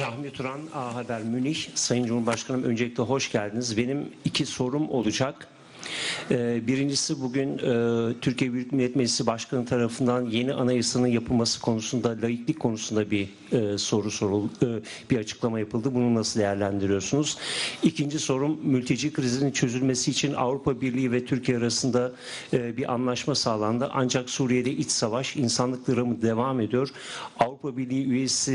Rahmi Turan, A Haber Münih. Sayın Cumhurbaşkanım öncelikle hoş geldiniz. Benim iki sorum olacak. Ee, Birincisi bugün e, Türkiye Büyük Millet Meclisi Başkanı tarafından yeni anayasanın yapılması konusunda, laiklik konusunda bir e, soru soruldu, e, bir açıklama yapıldı. Bunu nasıl değerlendiriyorsunuz? İkinci sorum mülteci krizinin çözülmesi için Avrupa Birliği ve Türkiye arasında bir anlaşma sağlandı. Ancak Suriye'de iç savaş, insanlık dramı devam ediyor. Avrupa Birliği üyesi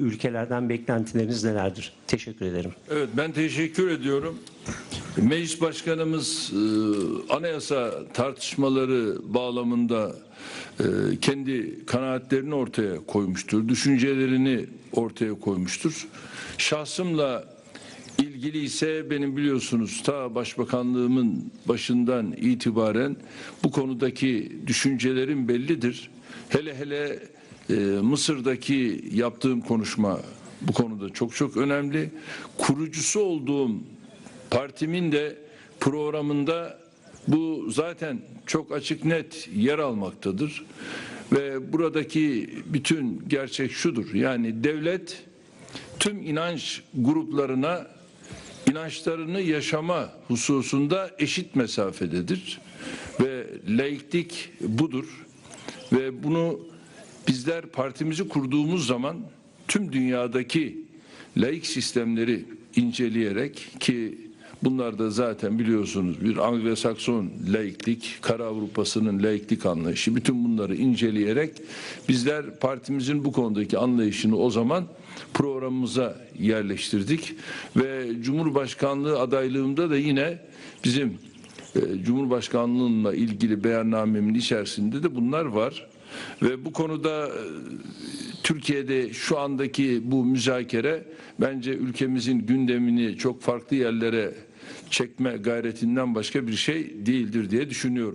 ülkelerden beklentileriniz nelerdir? Teşekkür ederim. Evet ben teşekkür ediyorum. Meclis Başkanımız e, anayasa tartışmaları bağlamında e, kendi kanaatlerini ortaya koymuştur. Düşüncelerini ortaya koymuştur. Şahsımla ilgili ise benim biliyorsunuz ta başbakanlığımın başından itibaren bu konudaki düşüncelerim bellidir. Hele hele e, Mısır'daki yaptığım konuşma bu konuda çok çok önemli. Kurucusu olduğum partimin de programında bu zaten çok açık net yer almaktadır. Ve buradaki bütün gerçek şudur. Yani devlet tüm inanç gruplarına inançlarını yaşama hususunda eşit mesafededir. Ve laiklik budur. Ve bunu bizler partimizi kurduğumuz zaman tüm dünyadaki laik sistemleri inceleyerek ki bunlar da zaten biliyorsunuz bir Anglo-Sakson laiklik, Kara Avrupa'sının laiklik anlayışı bütün bunları inceleyerek bizler partimizin bu konudaki anlayışını o zaman programımıza yerleştirdik ve Cumhurbaşkanlığı adaylığımda da yine bizim e, Cumhurbaşkanlığımla ilgili beyannamemin içerisinde de bunlar var. Ve bu konuda e, Türkiye'de şu andaki bu müzakere bence ülkemizin gündemini çok farklı yerlere çekme gayretinden başka bir şey değildir diye düşünüyorum.